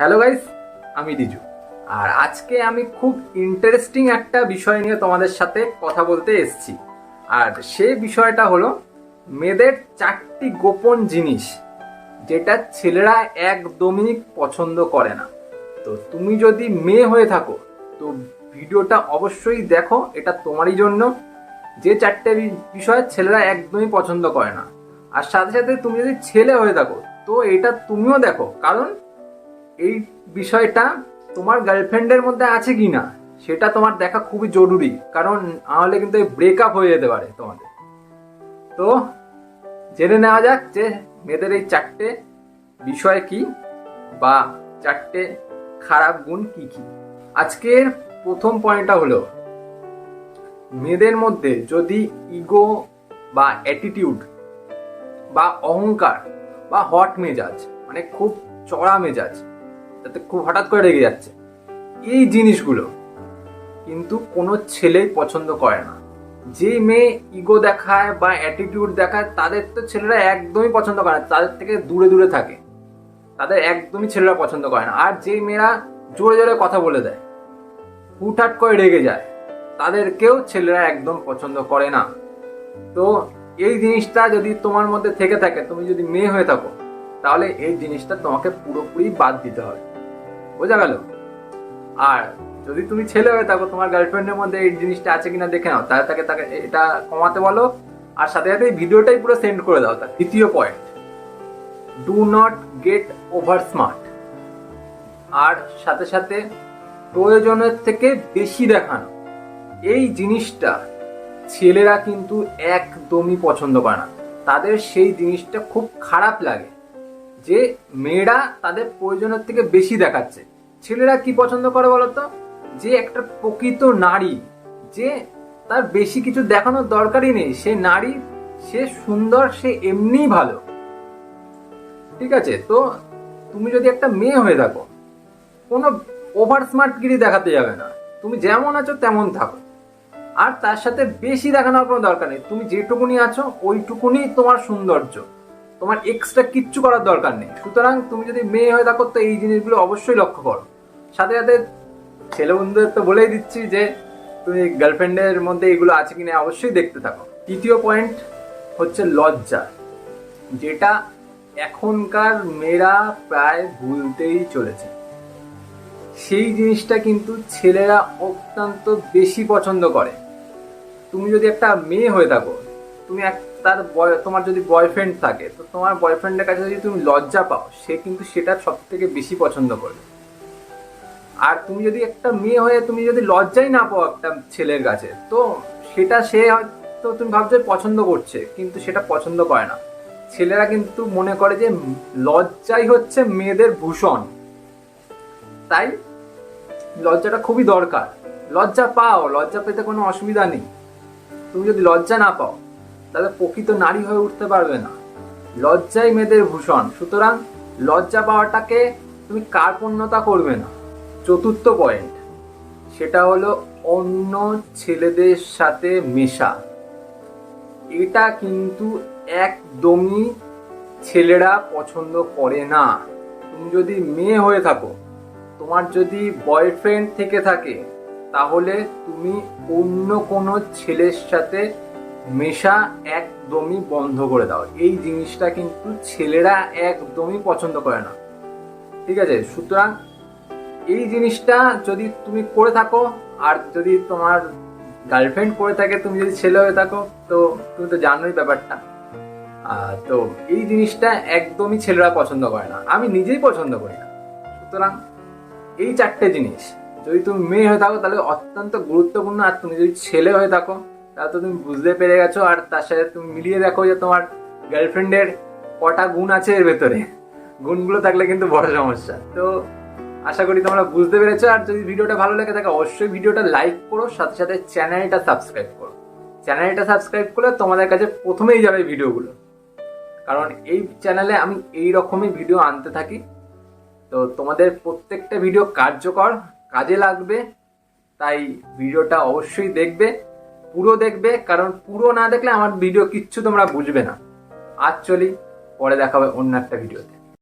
Hello guys আমি রিজু আর আজকে আমি খুব ইন্টারেস্টিং একটা বিষয় নিয়ে তোমাদের সাথে কথা বলতে এসেছি। আর সেই বিষয়টা হলো মেয়েদের চারটি গোপন জিনিস যেটা ছেলেরা একদমই পছন্দ করে না। তো তুমি যদি মেয়ে হয়ে থাকো, তো ভিডিওটা অবশ্যই দেখো, এটা তোমারই জন্য। যে চারটে বিষয় ছেলেরা একদমই পছন্দ করে না। আর সাথে সাথে তুমি যদি ছেলে হয়ে থাকো, তো এটা তুমিও দেখো। কারণ এই বিষয়টা তোমার গার্লফ্রেন্ডের মধ্যে আছে কি না সেটা তোমার দেখা খুবই জরুরি, কারণ নাহলে কিন্তু ব্রেকআপ হয়ে যেতে পারে তোমাদের। তো, জেনে নেওয়া যাক যে মেয়েদের এই চারটে বিষয় কি বা চারটে খারাপ গুণ কি কি। আজকের প্রথম পয়েন্টটা হলো, মেয়েদের মধ্যে যদি ইগো বা অ্যাটিটিউড বা অহংকার বা হট মেজাজ মানে খুব চড়া মেজাজ যাতে খুব হঠাৎ করে রেগে যাচ্ছে। এই জিনিসগুলো কিন্তু কোনো ছেলেই পছন্দ করে না। যে মেয়ে ইগো দেখায় বা অ্যাটিটিউড দেখায়, তাদের তো ছেলেরা একদমই পছন্দ করে না। তাদের থেকে দূরে দূরে থাকে। তাদের একদমই ছেলেরা পছন্দ করে না। আর যে মেয়েরা জোরে জোরে কথা বলে দেয়, হুটহাট করে রেগে যায়, তাদেরকেও ছেলেরা একদম পছন্দ করে না। তো এই জিনিসটা যদি তোমার মধ্যে থেকে থাকে, তুমি যদি মেয়ে হয়ে থাকো, তাহলে এই জিনিসটা তোমাকে পুরোপুরি বাদ দিতে হবে। বোঝা গেল আর যদি তুমি ছেলে হয়ে থাকো, তোমার গার্লফ্রেন্ডের মধ্যে এই জিনিসটা আছে কিনা দেখে নাও। তাহলে তাকে তাকে এটা কমাতে বলো। আর সাথে সাথে এই ভিডিওটাই পুরো সেন্ড করে দাও তার দ্বিতীয় point do not get over smart আর সাথে সাথে প্রয়োজনের থেকে বেশি দেখানো। এই জিনিসটা ছেলেরা কিন্তু একদমই পছন্দ করে না। তাদের সেই জিনিসটা খুব খারাপ লাগে। যে মেয়েরা তাদের প্রয়োজনের থেকে বেশি দেখাচ্ছে। ছেলেরা কি পছন্দ করে বলতো? যে একটা প্রকৃত নারী, যে তার বেশি কিছু দেখানোর দরকারই নেই। সে নারী, সে সুন্দর, সে এমনিই ভালো। ঠিক আছে? তো তুমি যদি একটা মেয়ে হয়ে থাকো, কোনো ওভার স্মার্টগিরি দেখাতে যাবে না। তুমি যেমন আছো তেমন থাকো। আর তার সাথে বেশি দেখানোর কোনো দরকার নেই। তুমি যেটুকুনি আছো ওইটুকুনি তোমার সৌন্দর্য। তোমার এক্সট্রা কিচ্ছু করার দরকার নেই। সুতরাং তুমি যদি মেয়ে হয়ে থাকো, তো এই জিনিসগুলো অবশ্যই লক্ষ্য করো। সাথে সাথে ছেলে বন্ধুদের তো বলেই দিচ্ছি যে, তুমি গার্লফ্রেন্ডের মধ্যে এগুলো আছে কিনা অবশ্যই দেখতে থাকো। তৃতীয় পয়েন্ট হচ্ছে লজ্জা। যেটা এখনকার মেয়েরা প্রায় ভুলতেই চলেছে। সেই জিনিসটা কিন্তু ছেলেরা অত্যন্ত বেশি পছন্দ করে। তুমি যদি একটা মেয়ে হয়ে থাকো, তুমি এক তার বয় তোমার যদি বয়ফ্রেন্ড থাকে, তো তোমার বয়ফ্রেন্ডের কাছে যদি তুমি লজ্জা পাও, সে কিন্তু সেটা সব থেকে বেশি পছন্দ করবে। আর তুমি যদি একটা মেয়ে হয়ে তুমি যদি লজ্জাই না পাও একটা ছেলের কাছে, তো সেটা সে হয়তো তুমি ভাবছ পছন্দ করছে, কিন্তু সেটা পছন্দ করে না। ছেলেরা কিন্তু মনে করে যে লজ্জাই হচ্ছে মেয়েদের ভূষণ। তাই লজ্জাটা খুবই দরকার। লজ্জা পাও, লজ্জা পেতে কোনো অসুবিধা নেই। তুমি যদি লজ্জা না পাও তাহলে প্রকৃত নারী হয়ে উঠতে পারবে না। লজ্জাই মেয়েদের ভূষণ। সুতরাং লজ্জা পাওয়াটাকে তুমি কার্পণ্যতা করবে না। চতুর্থ পয়েন্ট সেটা হলো অন্য ছেলেদের সাথে মেশা। এটা কিন্তু একদমই ছেলেরা পছন্দ করে না। তুমি যদি মেয়ে হয়ে থাকো, তোমার যদি বয়ফ্রেন্ড থেকে থাকে, তাহলে তুমি অন্য কোনো ছেলের সাথে মেশা একদমই বন্ধ করে দাও। এই জিনিসটা কিন্তু ছেলেরা একদমই পছন্দ করে না। ঠিক আছে? সুতরাং এই জিনিসটা যদি তুমি করে থাকো, আর যদি তোমার গার্লফ্রেন্ড করে থাকে, তুমি যদি ছেলে হয়ে থাকো, তো তুমি তো জানোই ব্যাপারটা। তো এই জিনিসটা একদমই ছেলেরা পছন্দ করে না। আমি নিজেই পছন্দ করি না। সুতরাং এই চারটে জিনিস, যদি তুমি মেয়ে হয়ে থাকো, তাহলে অত্যন্ত গুরুত্বপূর্ণ। আর তুমি যদি ছেলে হয়ে থাকো তাহলে তো তুমি বুঝতে পেরে গেছো, আর তার সাথে তুমি মিলিয়ে দেখো যে তোমার গার্লফ্রেন্ডের কটা গুণ আছে এর ভেতরে। গুণগুলো থাকলে কিন্তু বড় সমস্যা। তো আশা করি তোমরা বুঝতে পেরেছ, আর যদি ভিডিওটা ভালো লেগে থাকে অবশ্যই ভিডিওটা লাইক করো, সাথে সাথে চ্যানেলটা সাবস্ক্রাইব করো। চ্যানেলটা সাবস্ক্রাইব করলে তোমাদের কাছে প্রথমেই যাবে ভিডিওগুলো। কারণ এই চ্যানেলে আমি এই রকমই ভিডিও আনতে থাকি। তো তোমাদের প্রত্যেকটা ভিডিও কার্যকর, কাজে লাগবে, তাই ভিডিওটা অবশ্যই দেখবে। পুরো দেখবে, কারণ পুরো না দেখলে আমার ভিডিও কিচ্ছু তোমরা বুঝবে না। আজ চলি, পরে দেখা হবে অন্য একটা ভিডিওতে